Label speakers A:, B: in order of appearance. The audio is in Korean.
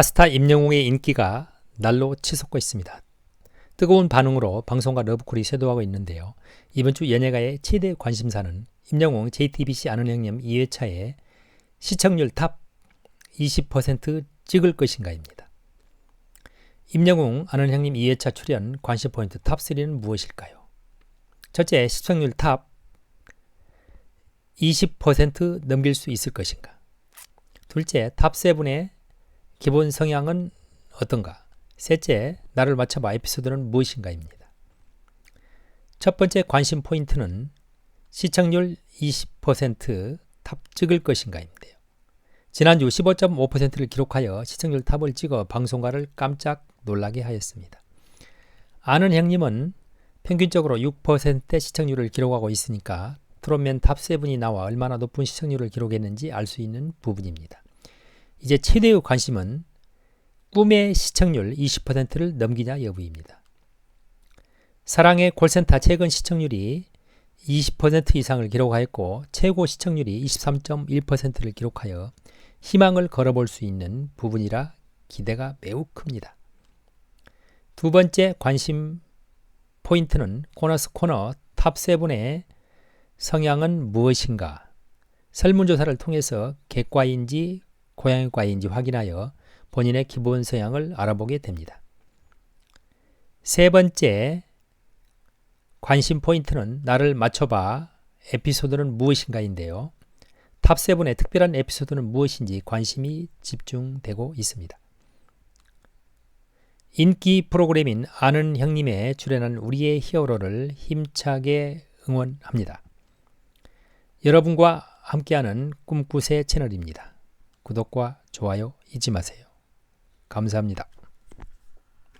A: 하스타 임영웅의 인기가 날로 치솟고 있습니다. 뜨거운 반응으로 방송과 러브콜이 쇄도하고 있는데요. 이번 주 연예가의 최대 관심사는 임영웅 JTBC 아는 형님 2회차에 시청률 탑 20% 찍을 것인가입니다. 임영웅 아는 형님 2회차 출연 관심 포인트 탑 3는 무엇일까요? 첫째, 시청률 탑 20% 넘길 수 있을 것인가? 둘째, 탑7의 기본 성향은 어떤가? 셋째, 나를 맞춰봐 에피소드는 무엇인가입니다. 첫 번째 관심 포인트는 시청률 20%탑 찍을 것인가인데요. 지난주 15.5%를 기록하여 시청률 탑을 찍어 방송가를 깜짝 놀라게 하였습니다. 아는 형님은 평균적으로 6%의 시청률을 기록하고 있으니까 트롯맨 탑7이 나와 얼마나 높은 시청률을 기록했는지 알 수 있는 부분입니다. 이제 최대의 관심은 꿈의 시청률 20%를 넘기냐 여부입니다. 사랑의 콜센터 최근 시청률이 20% 이상을 기록하였고 최고 시청률이 23.1%를 기록하여 희망을 걸어볼 수 있는 부분이라 기대가 매우 큽니다. 두 번째 관심 포인트는 코너스 코너 탑 7의 성향은 무엇인가? 설문조사를 통해서 객과인지 고양이과인지 확인하여 본인의 기본 성향을 알아보게 됩니다. 세 번째 관심 포인트는 나를 맞춰봐 에피소드는 무엇인가인데요. 탑7의 특별한 에피소드는 무엇인지 관심이 집중되고 있습니다. 인기 프로그램인 아는 형님에 출연한 우리의 히어로를 힘차게 응원합니다. 여러분과 함께하는 꿈꾸새 채널입니다. 구독과 좋아요 잊지 마세요. 감사합니다.